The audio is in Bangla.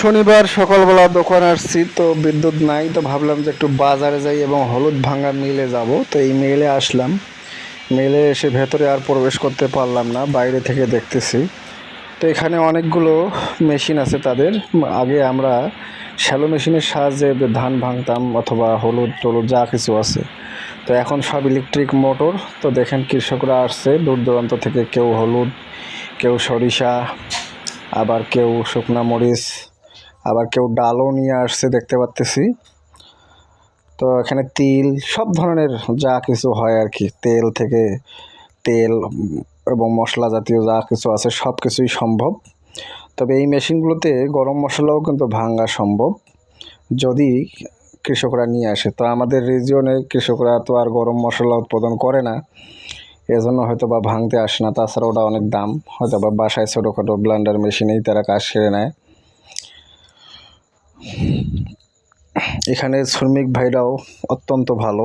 শনিবার সকালবেলা দোকান আসছি, তো বিদ্যুৎ নাই, তো ভাবলাম যে একটু বাজারে যাই এবং হলুদ ভাঙা মিলে যাব। তো এই মেলে আসলাম। মেলে এসে ভেতরে আর প্রবেশ করতে পারলাম না, বাইরে থেকে দেখতেছি। তো এখানে অনেকগুলো মেশিন আছে তাদের। আগে আমরা শ্যালো মেশিনের সাহায্যে ধান ভাঙতাম অথবা হলুদ টলুদ যা কিছু আছে। তো এখন সব ইলেকট্রিক মোটর। তো দেখেন কৃষকরা আসছে, দূর দূরান্ত থেকে কেউ হলুদ, কেউ সরিষা, আবার কেউ শুকনা মরিচ আবার কেউ ডালও নিয়ে আসছে, দেখতে পাচ্তেছি তো এখানে তিল, সব ধরনের যা কিছু হয় আর কি। তেল থেকে তেল এবং মশলা জাতীয় যা কিছু আছে, সব কিছুই সম্ভব। তবে এই মেশিনগুলোতে গরম মশলাও কিন্তু ভাঙা সম্ভব। যদি কৃষকরা নিয়ে আসে, তো আমাদের রিজিয়নে কৃষকরা তো আর গরম মশলা উৎপাদন করে না। এজন্য হয়তো বা ভাঙতে আসে না। তাছাড়া ওটা অনেক দাম। হয়তো বা বাসায় ছোটোখাটো ব্লান্ডার মেশিনেই তারা কাজ সেরে নেয়। এখানে শ্রমিক ভাইরাও অত্যন্ত ভালো।